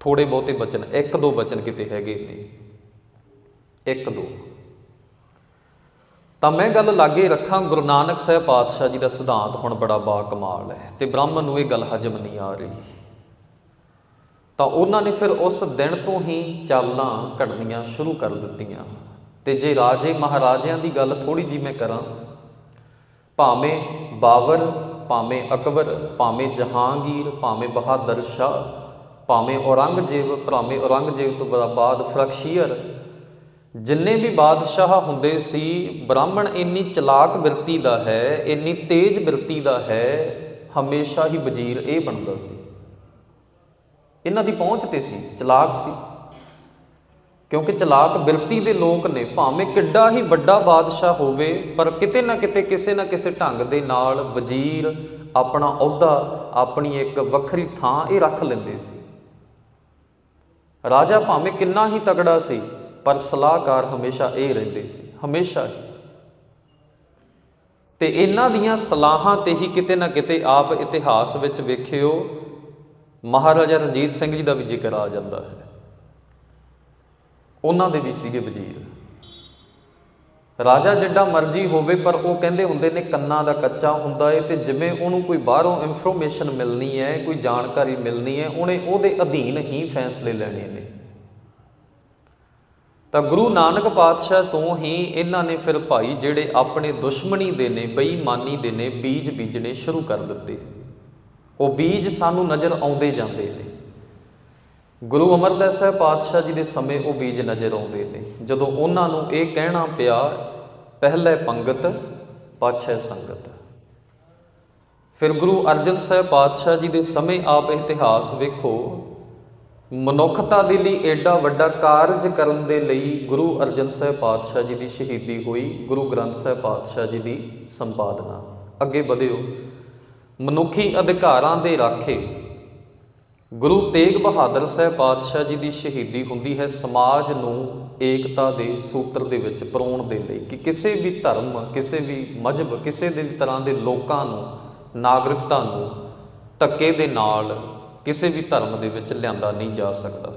ਥੋੜੇ ਬਹੁਤੇ ਬਚਨ, ਇੱਕ ਦੋ ਬਚਨ ਕਿਤੇ ਹੈਗੇ ਨੇ। ਇੱਕ ਦੋ। ਤਾਂ ਮੈਂ ਗੱਲ ਲਾਗੇ ਰੱਖਾਂ, ਗੁਰੂ ਨਾਨਕ ਸਾਹਿਬ ਪਾਤਸ਼ਾਹ ਜੀ ਦਾ ਸਿਧਾਂਤ ਹੁਣ ਬੜਾ ਬਾ ਕਮਾਲ ਹੈ ਤੇ ਬ੍ਰਾਹਮਣ ਨੂੰ ਇਹ ਗੱਲ ਹਜਮ ਨਹੀਂ ਆ ਰਹੀ। ਤਾਂ ਉਹਨਾਂ ਨੇ ਫਿਰ ਉਸ ਦਿਨ ਤੋਂ ਹੀ ਚਾਲਾਂ ਘੜਨੀਆਂ ਸ਼ੁਰੂ ਕਰ ਦਿੱਤੀਆਂ। ਤੇ ਜੇ ਰਾਜੇ ਮਹਾਰਾਜਿਆਂ ਦੀ ਗੱਲ ਥੋੜੀ ਜੀ ਮੈਂ ਕਰਾਂ, ਭਾਵੇਂ ਬਾਬਰ ਭਾਵੇਂ ਅਕਬਰ, ਭਾਵੇਂ ਜਹਾਂਗੀਰ, ਭਾਵੇਂ ਬਹਾਦਰ ਸ਼ਾਹ ਭਾਵੇਂ ਔਰੰਗਜ਼ੇਬ ਭਾਵੇਂ ਔਰੰਗਜ਼ੇਬ ਤੋਂ ਬਾਅਦ ਫਰਖਸ਼ੀਅਰ ਜਿੰਨੇ ਵੀ ਬਾਦਸ਼ਾਹ ਹੁੰਦੇ ਸੀ, ਬ੍ਰਾਹਮਣ ਇੰਨੀ ਚਲਾਕ ਬਿਰਤੀ ਦਾ ਹੈ, ਇੰਨੀ ਤੇਜ਼ ਬਿਰਤੀ ਦਾ ਹੈ, ਹਮੇਸ਼ਾ ਹੀ ਵਜ਼ੀਰ ਇਹ ਬਣਦਾ ਸੀ। ਇਹਨਾਂ ਦੀ ਪਹੁੰਚ ਤੇ ਸੀ, ਚਲਾਕ ਸੀ। ਕਿਉਂਕਿ ਚਲਾਕ ਬਿਰਤੀ ਦੇ ਲੋਕ ਨੇ, ਭਾਵੇਂ ਕਿੱਡਾ ਹੀ ਵੱਡਾ ਬਾਦਸ਼ਾਹ ਹੋਵੇ, ਪਰ ਕਿਤੇ ਨਾ ਕਿਤੇ, ਕਿਸੇ ਨਾ ਕਿਸੇ ਢੰਗ ਦੇ ਨਾਲ ਵਜ਼ੀਰ ਆਪਣਾ ਅਹੁਦਾ, ਆਪਣੀ ਇੱਕ ਵੱਖਰੀ ਥਾਂ ਇਹ ਰੱਖ ਲੈਂਦੇ ਸੀ। ਰਾਜਾ ਭਾਵੇਂ ਕਿੰਨਾ ਹੀ ਤਕੜਾ ਸੀ, ਪਰ ਸਲਾਹਕਾਰ ਹਮੇਸ਼ਾ ਇਹ ਰਹਿੰਦੇ ਸੀ, ਹਮੇਸ਼ਾ ਹੀ। ਤੇ ਇਹਨਾਂ ਦੀਆਂ ਸਲਾਹਾਂ ਤੇ ਹੀ ਕਿਤੇ ਨਾ ਕਿਤੇ ਆਪ ਇਤਿਹਾਸ ਵਿੱਚ ਵੇਖਿਓ, ਮਹਾਰਾਜਾ ਰਣਜੀਤ ਸਿੰਘ ਜੀ ਦਾ ਵੀ ਜ਼ਿਕਰ ਆ ਜਾਂਦਾ ਹੈ। ਉਹਨਾਂ ਦੇ ਵੀ ਸੀਗੇ ਵਜ਼ੀਰ। ਰਾਜਾ ਜਿੱਡਾ ਮਰਜ਼ੀ ਹੋਵੇ, ਪਰ ਉਹ ਕਹਿੰਦੇ ਹੁੰਦੇ ਨੇ ਕੰਨਾਂ ਦਾ ਕੱਚਾ ਹੁੰਦਾ ਏ ਤੇ ਜਿਵੇਂ ਉਹਨੂੰ ਕੋਈ ਬਾਹਰੋਂ ਇਨਫੋਰਮੇਸ਼ਨ ਮਿਲਣੀ ਹੈ ਕੋਈ ਜਾਣਕਾਰੀ ਮਿਲਣੀ ਹੈ ਉਹਨੇ ਉਹਦੇ ਅਧੀਨ ਹੀ ਫੈਸਲੇ ਲੈਣੇ ਨੇ। ਤਾਂ ਗੁਰੂ ਨਾਨਕ ਪਾਤਸ਼ਾਹ ਤੋਂ ਹੀ ਇਹਨਾਂ ਨੇ ਫਿਰ ਭਾਈ ਜਿਹੜੇ ਆਪਣੇ ਦੁਸ਼ਮਣੀ ਦੇ ਨੇ, ਬੇਈਮਾਨੀ ਦੇ ਨੇ, ਬੀਜ ਬੀਜਣੇ ਸ਼ੁਰੂ ਕਰ ਦਿੱਤੇ। ਉਹ ਬੀਜ ਸਾਨੂੰ ਨਜ਼ਰ ਆਉਂਦੇ ਜਾਂਦੇ ਨੇ। ਗੁਰੂ ਅਮਰਦਾਸ ਸਾਹਿਬ ਪਾਤਸ਼ਾਹ ਜੀ ਦੇ ਸਮੇਂ ਉਹ ਬੀਜ ਨਜ਼ਰ ਆਉਂਦੇ ਨੇ। ਜਦੋਂ ਉਹਨਾਂ ਨੂੰ ਇਹ ਕਹਿਣਾ ਪਿਆ, ਪਹਿਲੇ ਪੰਗਤ, ਪਾਛੈ ਸੰਗਤ। ਫਿਰ ਗੁਰੂ ਅਰਜਨ ਸਾਹਿਬ ਪਾਤਸ਼ਾਹ ਜੀ ਦੇ ਸਮੇਂ ਆਪ ਇਤਿਹਾਸ ਵੇਖੋ। ਮਨੁੱਖਤਾ ਦੇ ਲਈ ਐਡਾ ਵੱਡਾ ਕਾਰਜ ਕਰਨ ਦੇ ਲਈ ਗੁਰੂ ਅਰਜਨ ਸਾਹਿਬ ਪਾਤਸ਼ਾਹ ਜੀ ਦੀ ਸ਼ਹੀਦੀ ਹੋਈ, ਗੁਰੂ ਗ੍ਰੰਥ ਸਾਹਿਬ ਪਾਤਸ਼ਾਹ ਜੀ ਦੀ ਸੰਪਾਦਨਾ। ਅੱਗੇ ਵਧਿਓ। ਮਨੁੱਖੀ ਅਧਿਕਾਰਾਂ ਦੇ ਰਾਖੇ ਗੁਰੂ ਤੇਗ ਬਹਾਦਰ ਸਾਹਿਬ ਪਾਤਸ਼ਾਹ ਜੀ ਦੀ ਸ਼ਹੀਦੀ ਹੁੰਦੀ ਹੈ ਸਮਾਜ ਨੂੰ ਏਕਤਾ ਦੇ ਸੂਤਰ ਦੇ ਵਿੱਚ ਪਰੋਣ ਦੇ ਲਈ ਕਿ ਕਿਸੇ ਵੀ ਧਰਮ, ਕਿਸੇ ਵੀ ਮਜਹਬ, ਕਿਸੇ ਦੇ ਵੀ ਤਰ੍ਹਾਂ ਦੇ ਲੋਕਾਂ ਨੂੰ, ਨਾਗਰਿਕਤਾ ਨੂੰ ਧੱਕੇ ਦੇ ਨਾਲ ਕਿਸੇ ਵੀ ਧਰਮ ਦੇ ਵਿੱਚ ਲਿਆਂਦਾ ਨਹੀਂ ਜਾ ਸਕਦਾ।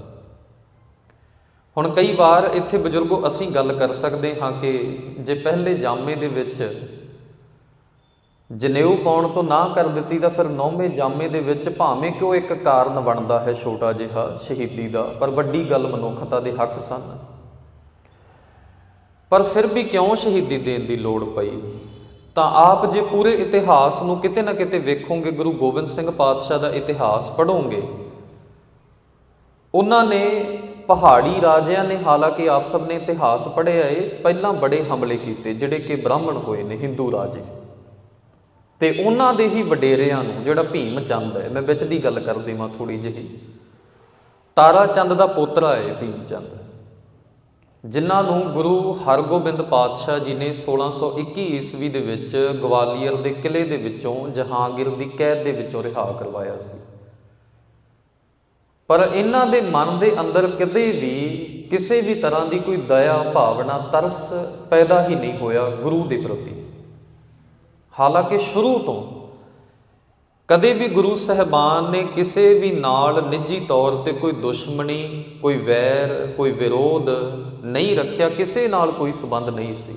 ਹੁਣ ਕਈ ਵਾਰ ਇੱਥੇ ਬਜ਼ੁਰਗੋ ਅਸੀਂ ਗੱਲ ਕਰ ਸਕਦੇ ਹਾਂ ਕਿ ਜੇ ਪਹਿਲੇ ਜਾਮੇ ਦੇ ਵਿੱਚ ਜਨੇਊ ਪਾਉਣ ਤੋਂ ਨਾ ਕਰ ਦਿੱਤੀ ਤਾਂ ਫਿਰ ਨੌਵੇਂ ਜਾਮੇ ਦੇ ਵਿੱਚ ਭਾਵੇਂ ਕਿ ਉਹ ਇੱਕ ਕਾਰਨ ਬਣਦਾ ਹੈ ਛੋਟਾ ਜਿਹਾ ਸ਼ਹੀਦੀ ਦਾ, ਪਰ ਵੱਡੀ ਗੱਲ ਮਨੁੱਖਤਾ ਦੇ ਹੱਕ ਸਨ। ਪਰ ਫਿਰ ਵੀ ਕਿਉਂ ਸ਼ਹੀਦੀ ਦੇਣ ਦੀ ਲੋੜ ਪਈ? ਤਾਂ ਆਪ ਜੇ ਪੂਰੇ ਇਤਿਹਾਸ ਨੂੰ ਕਿਤੇ ਨਾ ਕਿਤੇ ਵੇਖੋਗੇ, ਗੁਰੂ ਗੋਬਿੰਦ ਸਿੰਘ ਪਾਤਸ਼ਾਹ ਦਾ ਇਤਿਹਾਸ ਪੜ੍ਹੋਗੇ। ਉਹਨਾਂ ਨੇ ਪਹਾੜੀ ਰਾਜਿਆਂ ਨੇ, ਹਾਲਾਂਕਿ ਆਪ ਸਭ ਨੇ ਇਤਿਹਾਸ ਪੜ੍ਹਿਆ ਏ, ਪਹਿਲਾਂ ਬੜੇ ਹਮਲੇ ਕੀਤੇ, ਜਿਹੜੇ ਕਿ ਬ੍ਰਾਹਮਣ ਹੋਏ ਨੇ, ਹਿੰਦੂ ਰਾਜੇ। ਤੇ ਉਹਨਾਂ ਦੇ ਹੀ ਵਡੇਰਿਆਂ ਨੂੰ ਜਿਹੜਾ ਭੀਮ ਚੰਦ ਹੈ, ਮੈਂ ਵਿੱਚ ਦੀ ਗੱਲ ਕਰ ਦੇਵਾਂ ਥੋੜੀ ਜਿਹੀ। ਤਾਰਾ ਚੰਦ ਦਾ ਪੋਤਰਾ ਹੈ ਭੀਮ ਚੰਦ। ਜਿਨ੍ਹਾਂ ਨੂੰ ਗੁਰੂ ਹਰਗੋਬਿੰਦ ਪਾਤਸ਼ਾਹ ਜੀ ਨੇ 1621 ਈਸਵੀ ਦੇ ਵਿੱਚ ਗਵਾਲੀਅਰ ਦੇ ਕਿਲੇ ਦੇ ਵਿੱਚੋਂ ਜਹਾਂਗੀਰ ਦੀ ਕੈਦ ਦੇ ਵਿੱਚੋਂ ਰਿਹਾ ਕਰਵਾਇਆ ਸੀ। ਪਰ ਇਹਨਾਂ ਦੇ ਮਨ ਦੇ ਅੰਦਰ ਕਦੇ ਵੀ ਕਿਸੇ ਵੀ ਤਰ੍ਹਾਂ ਦੀ ਕੋਈ ਦਇਆ ਭਾਵਨਾ, ਤਰਸ ਪੈਦਾ ਹੀ ਨਹੀਂ ਹੋਇਆ ਗੁਰੂ ਦੇ ਪ੍ਰਤੀ। ਹਾਲਾਂਕਿ ਸ਼ੁਰੂ ਤੋਂ ਕਦੇ ਵੀ ਗੁਰੂ ਸਹਿਬਾਨ ਨੇ ਕਿਸੇ ਵੀ ਨਾਲ ਨਿੱਜੀ ਤੌਰ ਤੇ ਕੋਈ ਦੁਸ਼ਮਣੀ, ਕੋਈ ਵੈਰ, ਕੋਈ ਵਿਰੋਧ ਨਹੀਂ ਰੱਖਿਆ, ਕਿਸੇ ਨਾਲ ਕੋਈ ਸਬੰਧ ਨਹੀਂ ਸੀ।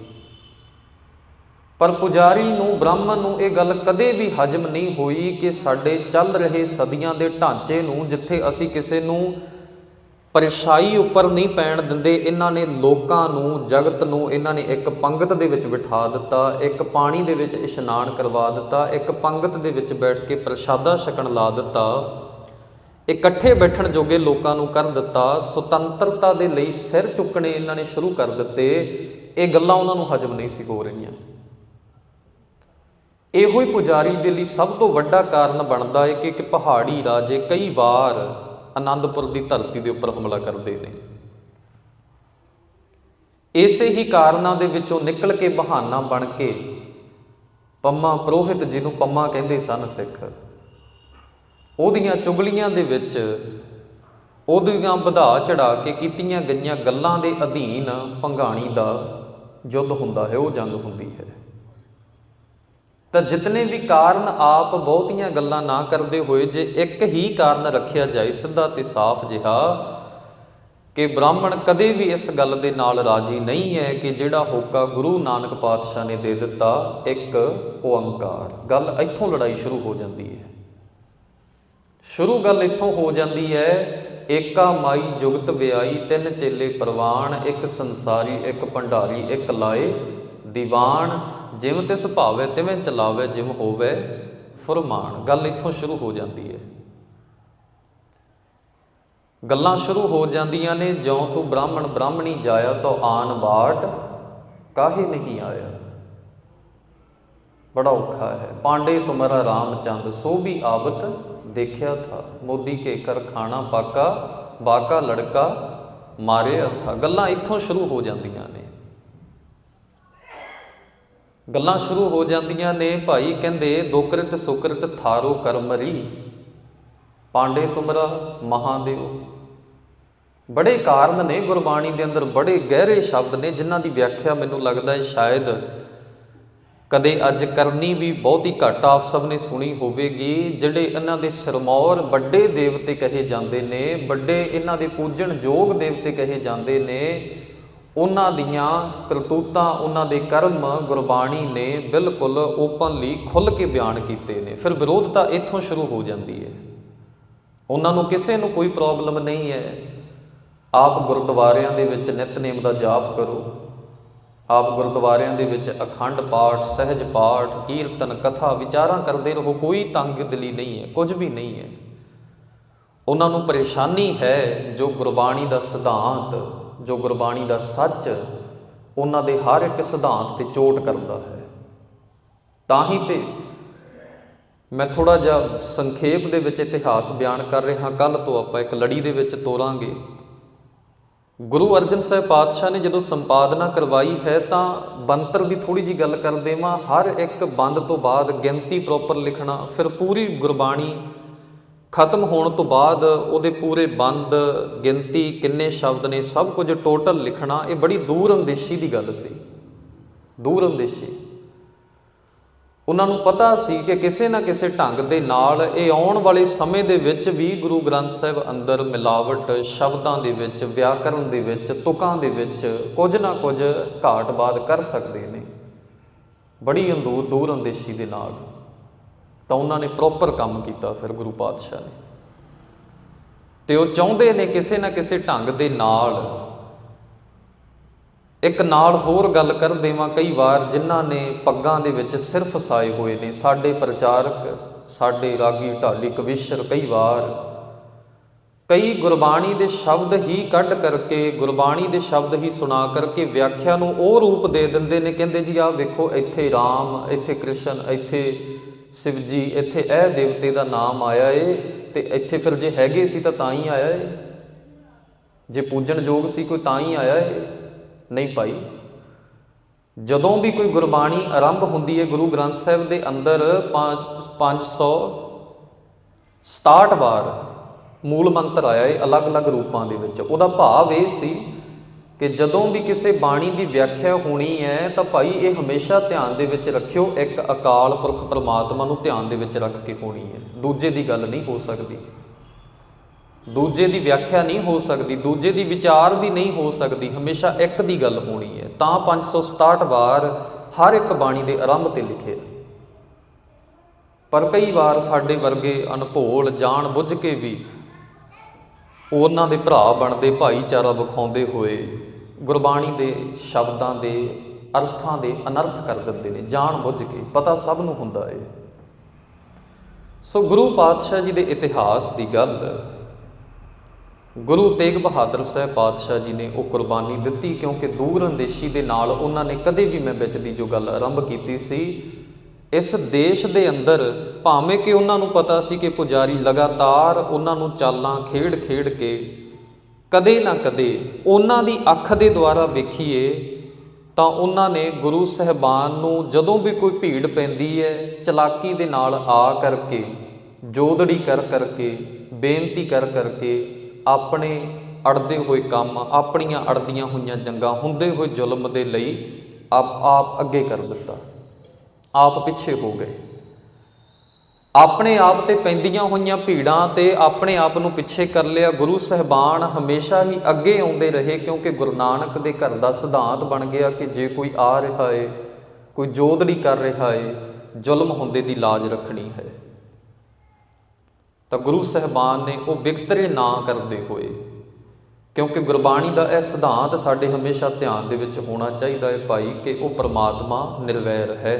ਪਰ ਪੁਜਾਰੀ ਨੂੰ, ਬ੍ਰਾਹਮਣ ਨੂੰ ਇਹ ਗੱਲ ਕਦੇ ਵੀ ਹਜਮ ਨਹੀਂ ਹੋਈ ਕਿ ਸਾਡੇ ਚੱਲ ਰਹੇ ਸਦੀਆਂ ਦੇ ਢਾਂਚੇ ਨੂੰ, ਜਿੱਥੇ ਅਸੀਂ ਕਿਸੇ ਨੂੰ ਪਰਿਛਾਈ ਉੱਪਰ ਨਹੀਂ ਪੈਣ ਦਿੰਦੇ, ਇਹਨਾਂ ਨੇ ਲੋਕਾਂ ਨੂੰ, ਜਗਤ ਨੂੰ, ਇਹਨਾਂ ਨੇ ਇੱਕ ਪੰਗਤ ਦੇ ਵਿੱਚ ਬਿਠਾ ਦਿੱਤਾ, ਇੱਕ ਪਾਣੀ ਦੇ ਵਿੱਚ ਇਸ਼ਨਾਨ ਕਰਵਾ ਦਿੱਤਾ, ਇੱਕ ਪੰਗਤ ਦੇ ਵਿੱਚ ਬੈਠ ਕੇ ਪ੍ਰਸ਼ਾਦਾ ਛਕਣ ਲਾ ਦਿੱਤਾ, ਇਕੱਠੇ ਬੈਠਣ ਜੋਗੇ ਲੋਕਾਂ ਨੂੰ ਕਰ ਦਿੱਤਾ, ਸੁਤੰਤਰਤਾ ਦੇ ਲਈ ਸਿਰ ਚੁੱਕਣੇ ਇਹਨਾਂ ਨੇ ਸ਼ੁਰੂ ਕਰ ਦਿੱਤੇ, ਇਹ ਗੱਲਾਂ ਉਹਨਾਂ ਨੂੰ ਹਜਮ ਨਹੀਂ ਸੀ ਹੋ ਰਹੀਆਂ। ਇਹੋ ਹੀ ਪੁਜਾਰੀ ਦੇ ਲਈ ਸਭ ਤੋਂ ਵੱਡਾ ਕਾਰਨ ਬਣਦਾ ਹੈ ਕਿ ਇੱਕ ਪਹਾੜੀ ਰਾਜੇ ਕਈ ਵਾਰ ਆਨੰਦਪੁਰ ਦੀ ਧਰਤੀ ਦੇ ਉੱਪਰ ਹਮਲਾ ਕਰਦੇ ਨੇ। ਇਸੇ ਹੀ ਕਾਰਨਾਂ ਦੇ ਵਿੱਚੋਂ ਨਿਕਲ ਕੇ ਬਹਾਨਾ ਬਣ ਕੇ ਪੰਮਾ ਪ੍ਰੋਹਿਤ ਜਿਹਨੂੰ ਪੰਮਾ ਕਹਿੰਦੇ ਸਨ ਸਿੱਖ, ਉਹਦੀਆਂ ਚੁਗਲੀਆਂ ਦੇ ਵਿੱਚ ਉਹਦੀਆਂ ਵਧਾ ਚੜਾ ਕੇ ਕੀਤੀਆਂ ਗਈਆਂ ਗੱਲਾਂ ਦੇ ਅਧੀਨ ਭੰਗਾਣੀ ਦਾ ਯੁੱਧ ਹੁੰਦਾ ਹੈ, ਉਹ ਜੰਗ ਹੁੰਦੀ ਹੈ। ਤਾਂ ਜਿਤਨੇ ਵੀ ਕਾਰਨ ਆਪ ਬਹੁਤੀਆਂ ਗੱਲਾਂ ਨਾ ਕਰਦੇ ਹੋਏ ਜੇ ਇੱਕ ਹੀ ਕਾਰਨ ਰੱਖਿਆ ਜਾਏ, ਸਿੱਧਾ ਤੇ ਸਾਫ਼ ਜਿਹਾ, ਕਿ ਬ੍ਰਾਹਮਣ ਕਦੇ ਵੀ ਇਸ ਗੱਲ ਦੇ ਨਾਲ ਰਾਜੀ ਨਹੀਂ ਹੈ ਕਿ ਜਿਹੜਾ ਹੋਕਾ ਗੁਰੂ ਨਾਨਕ ਪਾਤਸ਼ਾਹ ਨੇ ਦੇ ਦਿੱਤਾ, ਇੱਕ ਓੰਕਾਰ ਗੱਲ ਇੱਥੋਂ ਲੜਾਈ ਸ਼ੁਰੂ ਹੋ ਜਾਂਦੀ ਹੈ। ਸ਼ੁਰੂ ਗੱਲ ਇੱਥੋਂ ਹੋ ਜਾਂਦੀ ਹੈ, ਏਕਾ ਮਾਈ ਜੁਗਤ ਵਿਆਈ, ਤਿੰਨ ਚੇਲੇ ਪ੍ਰਵਾਨ ਇੱਕ ਸੰਸਾਰੀ, ਇੱਕ ਭੰਡਾਰੀ, ਇੱਕ ਲਾਏ ਦੀਵਾਨ। ਜਿਵੇਂ ਤੇ ਸੁਭਾਵੇ ਤਿਵੇਂ ਚਲਾਵੇ, ਜਿਵੇਂ ਹੋਵੇ, ਫਰਮਾਨ, ਗੱਲ ਇੱਥੋਂ ਸ਼ੁਰੂ ਹੋ ਜਾਂਦੀ ਹੈ ਗੱਲਾਂ ਸ਼ੁਰੂ ਹੋ ਜਾਂਦੀਆਂ ਨੇ, ਜਿਉਂ ਤੂੰ ਬ੍ਰਾਹਮਣ ਬ੍ਰਾਹਮਣੀ ਜਾਇਆ, ਤੋ ਆਨ ਬਾਟ ਕਾਹੇ ਨਹੀਂ ਆਇਆ। ਬੜਾ ਔਖਾ ਹੈ। ਪਾਂਡੇ ਤੁਮਰਾ ਰਾਮਚੰਦ, ਸੋ ਵੀ ਆਵਤ ਦੇਖਿਆ ਥਾ। ਮੋਦੀ ਕੇ ਕਰ ਖਾਣਾ ਪਾਕਾ, ਬਾਕਾ ਲੜਕਾ ਮਾਰਿਆ ਥਾ। ਗੱਲਾਂ ਇੱਥੋਂ ਸ਼ੁਰੂ ਹੋ ਜਾਂਦੀਆਂ ਨੇ ਗੱਲਾਂ ਸ਼ੁਰੂ ਹੋ ਜਾਂਦੀਆਂ ਨੇ, ਭਾਈ ਕਹਿੰਦੇ, ਦੁਕ੍ਰਿਤ ਸੁਕ੍ਰਿਤ ਥਾਰੋ ਕਰਮਰੀ ਪਾਂਡੇ ਤੁਮਰਾ ਮਹਾਦੇਵ। ਬੜੇ ਕਾਰਨ ਨੇ ਗੁਰਬਾਣੀ ਦੇ ਅੰਦਰ, ਬੜੇ ਗਹਿਰੇ ਸ਼ਬਦ ਨੇ, ਜਿਨ੍ਹਾਂ ਦੀ ਵਿਆਖਿਆ ਮੈਨੂੰ ਲੱਗਦਾ ਹੈ ਸ਼ਾਇਦ ਕਦੇ ਅੱਜ ਕਰਨੀ ਵੀ ਬਹੁਤੀ ਘੱਟ ਆਪ ਸਭ ਨੇ ਸੁਣੀ ਹੋਵੇਗੀ। ਜਿਹੜੇ ਇਹਨਾਂ ਦੇ ਸਰਮੌਰ ਵੱਡੇ ਦੇਵਤੇ ਕਹੇ ਜਾਂਦੇ ਨੇ, ਵੱਡੇ ਇਹਨਾਂ ਦੇ ਪੂਜਣ ਯੋਗ ਦੇਵਤੇ ਕਹੇ ਜਾਂਦੇ ਨੇ ਉਹਨਾਂ ਦੀਆਂ ਕਰਤੂਤਾਂ, ਉਹਨਾਂ ਦੇ ਕਰਮ ਗੁਰਬਾਣੀ ਨੇ ਬਿਲਕੁਲ ਓਪਨਲੀ ਖੁੱਲ ਕੇ ਬਿਆਨ ਕੀਤੇ ਨੇ। ਫਿਰ ਵਿਰੋਧਤਾ ਇੱਥੋਂ ਸ਼ੁਰੂ ਹੋ ਜਾਂਦੀ ਹੈ। ਉਹਨਾਂ ਨੂੰ ਕਿਸੇ ਨੂੰ ਕੋਈ ਪ੍ਰੋਬਲਮ ਨਹੀਂ ਹੈ। ਆਪ ਗੁਰਦੁਆਰਿਆਂ ਦੇ ਵਿੱਚ ਨਿਤਨੇਮ ਦਾ ਜਾਪ ਕਰੋ। ਆਪ ਗੁਰਦੁਆਰਿਆਂ ਦੇ ਵਿੱਚ ਅਖੰਡ ਪਾਠ, ਸਹਿਜ ਪਾਠ, ਕੀਰਤਨ, ਕਥਾ ਵਿਚਾਰਾਂ ਕਰਦੇ ਰਹੋ। ਕੋਈ ਤੰਗ ਦਿਲੀ ਨਹੀਂ ਹੈ, ਕੁਝ ਵੀ ਨਹੀਂ ਹੈ। ਉਹਨਾਂ ਨੂੰ ਪਰੇਸ਼ਾਨੀ ਹੈ ਜੋ ਗੁਰਬਾਣੀ ਦਾ ਸਿਧਾਂਤ ਜੋ ਗੁਰਬਾਣੀ ਦਾ ਸੱਚ ਉਹਨਾਂ ਦੇ ਹਰ ਇੱਕ ਸਿਧਾਂਤ ਤੇ ਚੋਟ ਕਰਦਾ ਹੈ। ਤਾਂ ਹੀ ਤੇ ਮੈਂ ਥੋੜਾ ਜਿਹਾ ਸੰਖੇਪ ਦੇ ਵਿੱਚ ਇਤਿਹਾਸ ਬਿਆਨ ਕਰ ਰਿਹਾ ਕੱਲ ਤੋਂ ਆਪਾਂ ਇੱਕ ਲੜੀ ਦੇ ਵਿੱਚ ਤੋਰਾਂਗੇ ਗੁਰੂ ਅਰਜਨ ਸਾਹਿਬ ਪਾਤਸ਼ਾਹ ਨੇ ਜਦੋਂ ਸੰਪਾਦਨਾ ਕਰਵਾਈ ਹੈ ਤਾਂ ਬੰਤਰ ਦੀ ਥੋੜੀ ਜੀ ਗੱਲ ਕਰ ਦੇਵਾਂ, ਹਰ ਇੱਕ ਬੰਦ ਤੋਂ ਬਾਅਦ ਗਿਣਤੀ ਪ੍ਰੋਪਰ ਲਿਖਣਾ, ਫਿਰ ਪੂਰੀ ਗੁਰਬਾਣੀ ਖਤਮ ਹੋਣ ਤੋਂ ਬਾਅਦ ਉਹਦੇ ਪੂਰੇ ਬੰਦ, ਗਿਣਤੀ, ਕਿੰਨੇ ਸ਼ਬਦ ਨੇ, ਸਭ ਕੁਝ ਟੋਟਲ ਲਿਖਣਾ, ਇਹ ਬੜੀ ਦੂਰ ਅੰਦੇਸ਼ੀ ਦੀ ਗੱਲ ਸੀ। ਦੂਰ ਅੰਦੇਸ਼ੀ। ਉਹਨਾਂ ਨੂੰ ਪਤਾ ਸੀ ਕਿ ਕਿਸੇ ਨਾ ਕਿਸੇ ਢੰਗ ਦੇ ਨਾਲ ਇਹ ਆਉਣ ਵਾਲੇ ਸਮੇਂ ਦੇ ਵਿੱਚ ਵੀ ਗੁਰੂ ਗ੍ਰੰਥ ਸਾਹਿਬ ਅੰਦਰ ਮਿਲਾਵਟ, ਸ਼ਬਦਾਂ ਦੇ ਵਿੱਚ, ਵਿਆਕਰਨ ਦੇ ਵਿੱਚ, ਤੁਕਾਂ ਦੇ ਵਿੱਚ ਕੁਝ ਨਾ ਕੁਝ ਘਾਟਬਾਦ ਕਰ ਸਕਦੇ ਨੇ। ਬੜੀ ਅੰਦੂਰ, ਦੂਰ ਅੰਦੇਸ਼ੀ ਦੇ ਨਾਲ। ਤਾਂ ਉਹਨਾਂ ਨੇ ਪ੍ਰੋਪਰ ਕੰਮ ਕੀਤਾ ਫਿਰ ਗੁਰੂ ਪਾਤਸ਼ਾਹ ਨੇ। ਤੇ ਉਹ ਚਾਹੁੰਦੇ ਨੇ ਕਿਸੇ ਨਾ ਕਿਸੇ ਢੰਗ ਦੇ ਨਾਲ ਇੱਕ ਨਾਲ ਹੋਰ ਗੱਲ ਕਰ ਦੇਵਾਂ। ਕਈ ਵਾਰ ਜਿਨ੍ਹਾਂ ਨੇ ਪੱਗਾਂ ਦੇ ਵਿੱਚ ਸਿਰਫ ਸਾਏ ਹੋਏ ਨੇ, ਸਾਡੇ ਪ੍ਰਚਾਰਕ, ਸਾਡੇ ਰਾਗੀ ਢਾਲੀ ਕਵਿਸ਼ਰ ਕਈ ਵਾਰ ਕਈ ਗੁਰਬਾਣੀ ਦੇ ਸ਼ਬਦ ਹੀ ਕੱਢ ਕਰਕੇ, ਗੁਰਬਾਣੀ ਦੇ ਸ਼ਬਦ ਹੀ ਸੁਣਾ ਕਰਕੇ ਵਿਆਖਿਆ ਨੂੰ ਉਹ ਰੂਪ ਦੇ ਦਿੰਦੇ ਨੇ, ਕਹਿੰਦੇ ਜੀ ਆਹ ਵੇਖੋ, ਇੱਥੇ ਰਾਮ, ਇੱਥੇ ਕ੍ਰਿਸ਼ਨ, ਇੱਥੇ ਸ਼ਿਵ ਜੀ, ਇੱਥੇ ਇਹ ਦੇਵਤੇ ਦਾ ਨਾਮ ਆਇਆ ਏ, ਤੇ ਇੱਥੇ ਫਿਰ ਜੇ ਹੈਗੇ ਸੀ ਤਾਂ ਤਾਂ ਹੀ ਆਇਆ ਏ। ਜੇ ਪੂਜਣ ਯੋਗ ਸੀ, ਕੋਈ ਤਾਂ ਹੀ ਆਇਆ ਏ। ਨਹੀਂ ਭਾਈ, ਜਦੋਂ ਵੀ ਕੋਈ ਗੁਰਬਾਣੀ ਆਰੰਭ ਹੁੰਦੀ ਹੈ ਗੁਰੂ ਗ੍ਰੰਥ ਸਾਹਿਬ ਦੇ ਅੰਦਰ 567 ਵਾਰ ਮੂਲ ਮੰਤਰ ਆਇਆ ਏ, ਅਲੱਗ-ਅਲੱਗ ਰੂਪਾਂ ਦੇ ਵਿੱਚ। ਉਹਦਾ ਭਾਵ ਇਹ ਸੀ ਕਿ ਜਦੋਂ ਵੀ ਕਿਸੇ ਬਾਣੀ ਦੀ ਵਿਆਖਿਆ ਹੋਣੀ ਹੈ, ਤਾਂ ਭਾਈ ਇਹ ਹਮੇਸ਼ਾ ਧਿਆਨ ਦੇ ਵਿੱਚ ਰੱਖਿਓ, ਇੱਕ ਅਕਾਲ ਪੁਰਖ ਪਰਮਾਤਮਾ ਨੂੰ ਧਿਆਨ ਦੇ ਵਿੱਚ ਰੱਖ ਕੇ ਹੋਣੀ ਹੈ। ਦੂਜੇ ਦੀ ਗੱਲ ਨਹੀਂ ਹੋ ਸਕਦੀ। ਦੂਜੇ ਦੀ ਵਿਆਖਿਆ ਨਹੀਂ ਹੋ ਸਕਦੀ, ਦੂਜੇ ਦੀ ਵਿਚਾਰ ਵੀ ਨਹੀਂ ਹੋ ਸਕਦੀ, ਹਮੇਸ਼ਾ ਇੱਕ ਦੀ ਗੱਲ ਹੋਣੀ ਹੈ। ਤਾਂ 567 ਵਾਰ ਹਰ ਇੱਕ ਬਾਣੀ ਦੇ ਆਰੰਭ ਤੇ ਲਿਖਿਆ ਪਰ ਕਈ ਵਾਰ ਸਾਡੇ ਵਰਗੇ ਅਨਭੋਲ ਜਾਣ ਬੁੱਝ ਕੇ ਵੀ ਉਹਨਾਂ ਦੇ ਭਰਾ ਬਣਦੇ, ਭਾਈਚਾਰਾ ਵਿਖਾਉਂਦੇ ਹੋਏ ਗੁਰਬਾਣੀ ਦੇ ਸ਼ਬਦਾਂ ਦੇ ਅਰਥਾਂ ਦੇ ਅਨਰਥ ਕਰ ਦਿੰਦੇ ਨੇ, ਜਾਣ ਬੁੱਝ ਕੇ, ਪਤਾ ਸਭ ਨੂੰ ਹੁੰਦਾ ਏ। ਸੋ ਗੁਰੂ ਪਾਤਸ਼ਾਹ ਜੀ ਦੇ ਇਤਿਹਾਸ ਦੀ ਗੱਲ, ਗੁਰੂ ਤੇਗ ਬਹਾਦਰ ਸਾਹਿਬ ਪਾਤਸ਼ਾਹ ਜੀ ਨੇ ਉਹ ਕੁਰਬਾਨੀ ਦਿੱਤੀ ਕਿਉਂਕਿ ਦੂਰ ਅੰਦੇਸ਼ੀ ਦੇ ਨਾਲ ਉਹਨਾਂ ਨੇ ਕਦੇ ਵੀ ਮੈਂ ਵਿੱਚ ਦੀ ਜੋ ਗੱਲ ਆਰੰਭ ਕੀਤੀ ਸੀ ਇਸ ਦੇਸ਼ ਦੇ ਅੰਦਰ ਭਾਵੇਂ ਕਿ ਉਹਨਾਂ ਨੂੰ ਪਤਾ ਸੀ ਕਿ ਪੁਜਾਰੀ ਲਗਾਤਾਰ ਉਹਨਾਂ ਨੂੰ ਚਾਲਾਂ ਖੇਡ-ਖੇਡ ਕੇ ਕਦੇ ਨਾ ਕਦੇ ਉਹਨਾਂ ਦੀ ਅੱਖ ਦੇ ਦੁਆਰਾ ਵੇਖੀਏ ਤਾਂ ਉਹਨਾਂ ਨੇ ਗੁਰੂ ਸਹਿਬਾਨ ਨੂੰ ਜਦੋਂ ਵੀ ਕੋਈ ਭੀੜ ਪੈਂਦੀ ਹੈ, ਚਲਾਕੀ ਦੇ ਨਾਲ ਆ ਕਰਕੇ, ਜੋਦੜੀ ਕਰ ਕਰਕੇ, ਬੇਨਤੀ ਕਰ ਕਰਕੇ ਆਪਣੇ ਅੜਦੇ ਹੋਏ ਕੰਮ, ਆਪਣੀਆਂ ਅੜਦੀਆਂ ਹੋਈਆਂ ਜੰਗਾਂ, ਹੁੰਦੇ ਹੋਏ ਜ਼ੁਲਮ ਦੇ ਲਈ ਆਪ ਆਪ ਅੱਗੇ ਕਰ ਦਿੱਤਾ। ਆਪ ਪਿੱਛੇ ਹੋ ਗਏ। ਆਪਣੇ ਆਪ ਤੇ ਪੈਂਦੀਆਂ ਹੋਈਆਂ ਭੀੜਾਂ ਤੇ ਆਪਣੇ ਆਪ ਨੂੰ ਪਿੱਛੇ ਕਰ ਲਿਆ ਗੁਰੂ ਸਹਿਬਾਨ ਹਮੇਸ਼ਾ ਹੀ ਅੱਗੇ ਆਉਂਦੇ ਰਹੇ ਕਿਉਂਕਿ ਗੁਰੂ ਨਾਨਕ ਦੇ ਘਰ ਦਾ ਸਿਧਾਂਤ ਬਣ ਗਿਆ ਕਿ ਜੇ ਕੋਈ ਆ ਰਿਹਾ ਏ, ਕੋਈ ਜੋਦੜੀ ਕਰ ਰਿਹਾ ਏ, ਜ਼ੁਲਮ ਹੁੰਦੇ ਦੀ ਲਾਜ ਰੱਖਣੀ ਹੈ। ਤਾਂ ਗੁਰੂ ਸਹਿਬਾਨ ਨੇ ਉਹ ਵਿਗਤਰੇ ਨਾ ਕਰਦੇ ਹੋਏ, ਕਿਉਂਕਿ ਗੁਰਬਾਣੀ ਦਾ ਇਹ ਸਿਧਾਂਤ ਸਾਡੇ ਹਮੇਸ਼ਾ ਧਿਆਨ ਦੇ ਵਿੱਚ ਹੋਣਾ ਚਾਹੀਦਾ ਹੈ ਭਾਈ ਕਿ ਉਹ ਪ੍ਰਮਾਤਮਾ ਨਿਰਵੈਰ ਹੈ।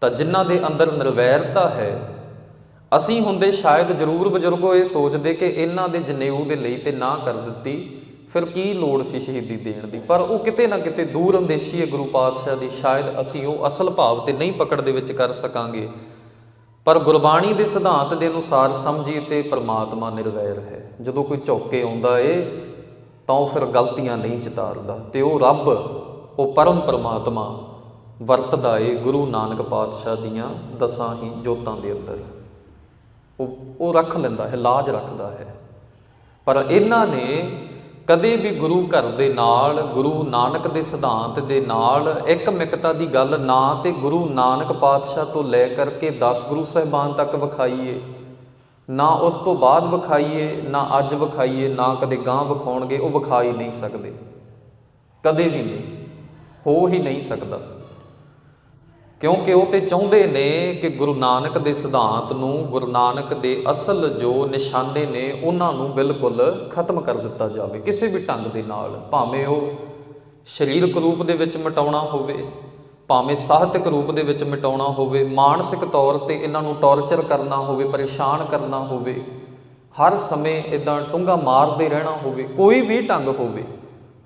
ਤਾਂ ਜਿਨ੍ਹਾਂ ਦੇ ਅੰਦਰ ਨਿਰਵੈਰਤਾ ਹੈ, ਅਸੀਂ ਹੁੰਦੇ ਸ਼ਾਇਦ ਜ਼ਰੂਰ ਬਜ਼ੁਰਗੋ ਇਹ ਸੋਚਦੇ ਕਿ ਇਹਨਾਂ ਦੇ ਜਨੇਊ ਦੇ ਲਈ ਤੇ ਨਾ ਕਰ ਦਿੱਤੀ, ਫਿਰ ਕੀ ਲੋੜ ਸੀ ਸ਼ਹੀਦੀ ਦੇਣ ਦੀ? ਪਰ ਉਹ ਕਿਤੇ ਨਾ ਕਿਤੇ ਦੂਰ ਅੰਦੇਸ਼ੀ ਹੈ ਗੁਰੂ ਪਾਤਸ਼ਾਹ ਦੀ ਸ਼ਾਇਦ ਅਸੀਂ ਉਹ ਅਸਲ ਭਾਵ ਤੇ ਨਹੀਂ ਪਕੜ ਦੇ ਵਿੱਚ ਕਰ ਸਕਾਂਗੇ। ਪਰ ਗੁਰਬਾਣੀ ਦੇ ਸਿਧਾਂਤ ਦੇ ਅਨੁਸਾਰ ਸਮਝੀਏ ਤੇ ਪ੍ਰਮਾਤਮਾ ਨਿਰਵੈਰ ਹੈ। ਜਦੋਂ ਕੋਈ ਝੋਕੇ ਆਉਂਦਾ ਏ, ਤਾਂ ਉਹ ਫਿਰ ਗਲਤੀਆਂ ਨਹੀਂ ਚਿਤਾਰਦਾ, ਤੇ ਉਹ ਰੱਬ, ਉਹ ਪਰਮ ਪਰਮਾਤਮਾ ਵਰਤਦਾ ਏ ਗੁਰੂ ਨਾਨਕ ਪਾਤਸ਼ਾਹ ਦੀਆਂ ਦਸਾਂ ਹੀ ਜੋਤਾਂ ਦੇ ਅੰਦਰ। ਉਹ ਉਹ ਰੱਖ ਲੈਂਦਾ ਹੈ, ਲਾਜ ਰੱਖਦਾ ਹੈ। ਪਰ ਇਹਨਾਂ ਨੇ ਕਦੇ ਵੀ ਗੁਰੂ ਘਰ ਦੇ ਨਾਲ, ਗੁਰੂ ਨਾਨਕ ਦੇ ਸਿਧਾਂਤ ਦੇ ਨਾਲ ਇੱਕ ਮਿਕਤਾ ਦੀ ਗੱਲ ਨਾ ਤੇ ਗੁਰੂ ਨਾਨਕ ਪਾਤਸ਼ਾਹ ਤੋਂ ਲੈ ਕਰਕੇ 10 ਗੁਰੂ ਸਾਹਿਬਾਨ ਤੱਕ ਵਿਖਾਈਏ। ਨਾ ਉਸ ਤੋਂ ਬਾਅਦ ਵਿਖਾਈਏ, ਨਾ ਅੱਜ ਵਿਖਾਈਏ, ਨਾ ਕਦੇ ਗਾਂ ਵਿਖਾਉਣਗੇ, ਉਹ ਵਿਖਾਈ ਨਹੀਂ ਸਕਦੇ। ਕਦੇ ਵੀ ਨਹੀਂ। ਹੋ ਹੀ ਨਹੀਂ ਸਕਦਾ। ਕਿਉਂਕਿ ਉਹ ਤੇ ਚਾਹੁੰਦੇ ਨੇ ਕਿ ਗੁਰੂ ਨਾਨਕ ਦੇ ਸਿਧਾਂਤ ਨੂੰ, ਗੁਰੂ ਨਾਨਕ ਦੇ ਅਸਲ ਜੋ ਨਿਸ਼ਾਨੇ ਨੇ, ਉਹਨਾਂ ਨੂੰ ਬਿਲਕੁਲ ਖਤਮ ਕਰ ਦਿੱਤਾ ਜਾਵੇ, ਕਿਸੇ ਵੀ ਢੰਗ ਦੇ ਨਾਲ। ਭਾਵੇਂ ਉਹ ਸਰੀਰਕ ਰੂਪ ਦੇ ਵਿੱਚ ਮਿਟਾਉਣਾ ਹੋਵੇ, ਭਾਵੇਂ ਸਾਹਿਤਕ ਰੂਪ ਦੇ ਵਿੱਚ ਮਿਟਾਉਣਾ ਹੋਵੇ, ਮਾਨਸਿਕ ਤੌਰ ਤੇ ਇਹਨਾਂ ਨੂੰ ਟੌਰਚਰ ਕਰਨਾ ਹੋਵੇ, ਪਰੇਸ਼ਾਨ ਕਰਨਾ ਹੋਵੇ, ਹਰ ਸਮੇਂ ਇਦਾਂ ਟੁੰਗਾ ਮਾਰਦੇ ਰਹਿਣਾ ਹੋਵੇ, ਕੋਈ ਵੀ ਢੰਗ ਹੋਵੇ,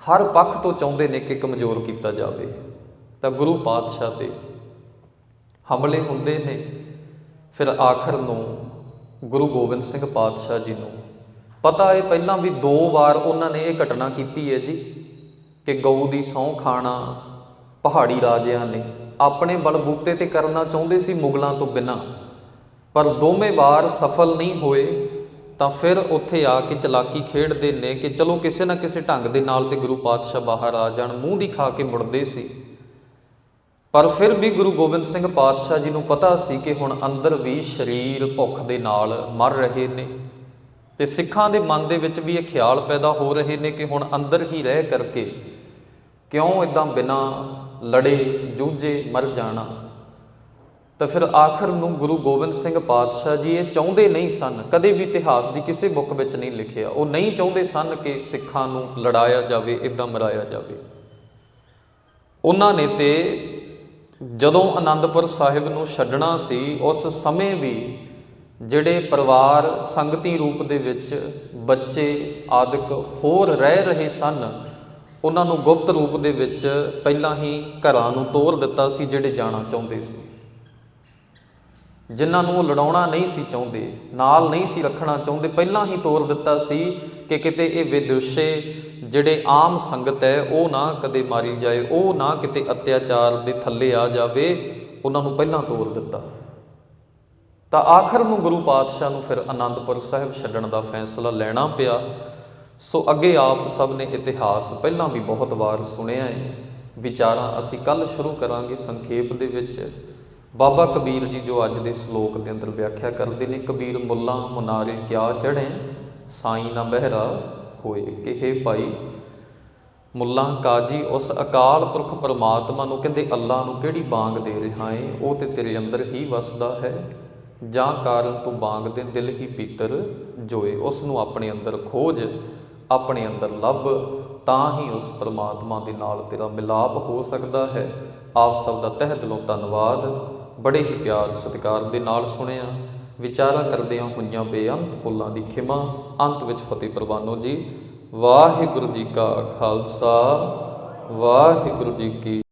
ਹਰ ਪੱਖ ਤੋਂ ਚਾਹੁੰਦੇ ਨੇ ਕਿ ਕਮਜ਼ੋਰ ਕੀਤਾ ਜਾਵੇ। ਤਾਂ ਗੁਰੂ ਪਾਤਸ਼ਾਹ ਤੇ ਹਮਲੇ ਹੁੰਦੇ ਨੇ। ਫਿਰ ਆਖਰ ਨੂੰ ਗੁਰੂ ਗੋਬਿੰਦ ਸਿੰਘ ਪਾਤਸ਼ਾਹ ਜੀ ਨੂੰ ਪਤਾ ਹੈ ਪਹਿਲਾਂ ਵੀ ਦੋ ਵਾਰ ਉਹਨਾਂ ਨੇ ਇਹ ਘਟਨਾ ਕੀਤੀ ਹੈ ਜੀ ਕਿ ਗਊ ਦੀ ਸਹੁੰ ਖਾਣਾ ਪਹਾੜੀ ਰਾਜਿਆਂ ਨੇ ਆਪਣੇ ਬਲਬੂਤੇ ਤੇ ਕਰਨਾ ਚਾਹੁੰਦੇ ਸੀ ਮੁਗਲਾਂ ਤੋਂ ਬਿਨਾਂ। ਪਰ ਦੋਵੇਂ ਵਾਰ ਸਫਲ ਨਹੀਂ ਹੋਏ ਤਾਂ ਫਿਰ ਉੱਥੇ ਆ ਕੇ ਚਲਾਕੀ ਖੇਡਦੇ ਨੇ ਕਿ ਚਲੋ ਕਿਸੇ ਨਾ ਕਿਸੇ ਢੰਗ ਦੇ ਨਾਲ ਤੇ ਗੁਰੂ ਪਾਤਸ਼ਾਹ ਬਾਹਰ ਆ ਜਾਣ, ਮੂੰਹ ਦੀ ਖਾ ਕੇ ਮੁੜਦੇ ਸੀ। ਪਰ ਫਿਰ ਵੀ ਗੁਰੂ ਗੋਬਿੰਦ ਸਿੰਘ ਪਾਤਸ਼ਾਹ ਜੀ ਨੂੰ ਪਤਾ ਸੀ ਕਿ ਹੁਣ ਅੰਦਰ ਵੀ ਸਰੀਰ ਭੁੱਖ ਦੇ ਨਾਲ ਮਰ ਰਹੇ ਨੇ ਤੇ ਸਿੱਖਾਂ ਦੇ ਮਨ ਦੇ ਵਿੱਚ ਵੀ ਇਹ ਖਿਆਲ ਪੈਦਾ ਹੋ ਰਹੇ ਨੇ ਕਿ ਹੁਣ ਅੰਦਰ ਹੀ ਰਹਿ ਕਰਕੇ ਕਿਉਂ ਇਦਾਂ ਬਿਨਾ ਲੜੇ, ਜੂਝੇ ਮਰ ਜਾਣਾ। ਤਾਂ ਫਿਰ ਆਖਰ ਨੂੰ ਗੁਰੂ ਗੋਬਿੰਦ ਸਿੰਘ ਪਾਤਸ਼ਾਹ ਜੀ ਇਹ ਚਾਹੁੰਦੇ ਨਹੀਂ ਸਨ, ਕਦੇ ਵੀ ਇਤਿਹਾਸ ਦੀ ਕਿਸੇ ਬੁੱਕ ਵਿੱਚ ਨਹੀਂ ਲਿਖਿਆ। ਉਹ ਨਹੀਂ ਚਾਹੁੰਦੇ ਸਨ ਕਿ ਸਿੱਖਾਂ ਨੂੰ ਲੜਾਇਆ ਜਾਵੇ ਇਦਾਂ ਮਰਾਇਆ ਜਾਵੇ। ਉਹਨਾਂ ਨੇ ਤੇ ਜਦੋਂ ਆਨੰਦਪੁਰ ਸਾਹਿਬ ਨੂੰ ਛੱਡਣਾ ਸੀ, ਉਸ ਸਮੇਂ ਵੀ ਜਿਹੜੇ ਪਰਿਵਾਰ ਸੰਗਤੀ ਰੂਪ ਦੇ ਵਿੱਚ ਬੱਚੇ ਆਦਿਕ ਹੋਰ ਰਹਿ ਰਹੇ ਸਨ, ਉਹਨਾਂ ਨੂੰ ਗੁਪਤ ਰੂਪ ਦੇ ਵਿੱਚ ਪਹਿਲਾਂ ਹੀ ਘਰਾਂ ਨੂੰ ਤੋਰ ਦਿੱਤਾ ਸੀ ਜਿਹੜੇ ਜਾਣਾ ਚਾਹੁੰਦੇ ਸੀ। ਜਿਨ੍ਹਾਂ ਨੂੰ ਲੜਾਉਣਾ ਨਹੀਂ ਸੀ ਚਾਹੁੰਦੇ, ਨਾਲ ਨਹੀਂ ਸੀ ਰੱਖਣਾ ਚਾਹੁੰਦੇ, ਪਹਿਲਾਂ ਹੀ ਤੋਰ ਦਿੱਤਾ ਸੀ ਕਿ ਕਿਤੇ ਇਹ ਵਿਦੁਸ਼ੇ ਜਿਹੜੇ ਆਮ ਸੰਗਤ ਹੈ, ਉਹ ਨਾ ਕਦੇ ਮਾਰੀ ਜਾਏ, ਉਹ ਨਾ ਕਿਤੇ ਅਤਿਆਚਾਰ ਦੇ ਥੱਲੇ ਆ ਜਾਵੇ, ਉਹਨਾਂ ਨੂੰ ਪਹਿਲਾਂ ਤੋਰ ਦਿੱਤਾ। ਤਾਂ ਆਖਰ ਨੂੰ ਗੁਰੂ ਪਾਤਸ਼ਾਹ ਨੂੰ ਫਿਰ ਆਨੰਦਪੁਰ ਸਾਹਿਬ ਛੱਡਣ ਦਾ ਫੈਸਲਾ ਲੈਣਾ ਪਿਆ। ਸੋ ਅੱਗੇ ਆਪ ਸਭ ਨੇ ਇਤਿਹਾਸ ਪਹਿਲਾਂ ਵੀ ਬਹੁਤ ਵਾਰ ਸੁਣਿਆ ਹੈ। ਵਿਚਾਰਾਂ ਅਸੀਂ ਕੱਲ ਸ਼ੁਰੂ ਕਰਾਂਗੇ ਸੰਖੇਪ ਦੇ ਵਿੱਚ। ਬਾਬਾ ਕਬੀਰ ਜੀ ਜੋ ਅੱਜ ਦੇ ਸ਼ਲੋਕ ਦੇ ਅੰਦਰ ਵਿਆਖਿਆ ਕਰਦੇ ਨੇ, ਕਬੀਰ ਮੁੱਲਾ ਮੁਨਾਰੇ ਕਿਆ ਚੜ੍ਹੇ। ਸਾਈ ਨਾ ਬਹਿਰਾ ਹੋਏ, ਕਿਹੇ ਭਾਈ। ਮੁੱਲਾ ਕਾਜੀ, ਉਸ ਅਕਾਲ ਪੁਰਖ ਪਰਮਾਤਮਾ ਨੂੰ ਕਹਿੰਦੇ, ਅੱਲਾ ਨੂੰ ਕਿਹੜੀ ਬਾਂਗ ਦੇ ਰਿਹਾ ਏ? ਉਹ ਤੇ ਤੇਰੇ ਅੰਦਰ ਹੀ ਵਸਦਾ ਹੈ। ਜਾਂ ਕਾਰਨ ਤੂੰ ਬਾਂਗ ਦੇ ਦਿਲ ਹੀ ਪੀਤਰ ਜੋਏ। ਉਸ ਨੂੰ ਆਪਣੇ ਅੰਦਰ ਖੋਜ, ਆਪਣੇ ਅੰਦਰ ਲੱਭ, ਤਾਂ ਹੀ ਉਸ ਪਰਮਾਤਮਾ ਦੇ ਨਾਲ ਤੇਰਾ ਮਿਲਾਪ ਹੋ ਸਕਦਾ ਹੈ। ਆਪ ਸਭ ਦਾ ਤਹਿ ਦਿਲੋਂ ਧੰਨਵਾਦ। ਬੜੇ ਹੀ ਪਿਆਰ ਸਤਿਕਾਰ ਦੇ ਨਾਲ ਸੁਣਿਆ। ਵਿਚਾਰਾਂ ਕਰਦਿਆਂ ਹੋਈਆਂ ਬੇਅੰਤ ਪੁੱਲਾਂ ਦੀ ਖਿਮਾ। ਅੰਤ ਵਿੱਚ ਫਤਿਹ ਪ੍ਰਵਾਨੋ ਜੀ। ਵਾਹਿਗੁਰੂ ਜੀ ਕਾ ਖਾਲਸਾ। ਵਾਹਿਗੁਰੂ ਜੀ ਕੀ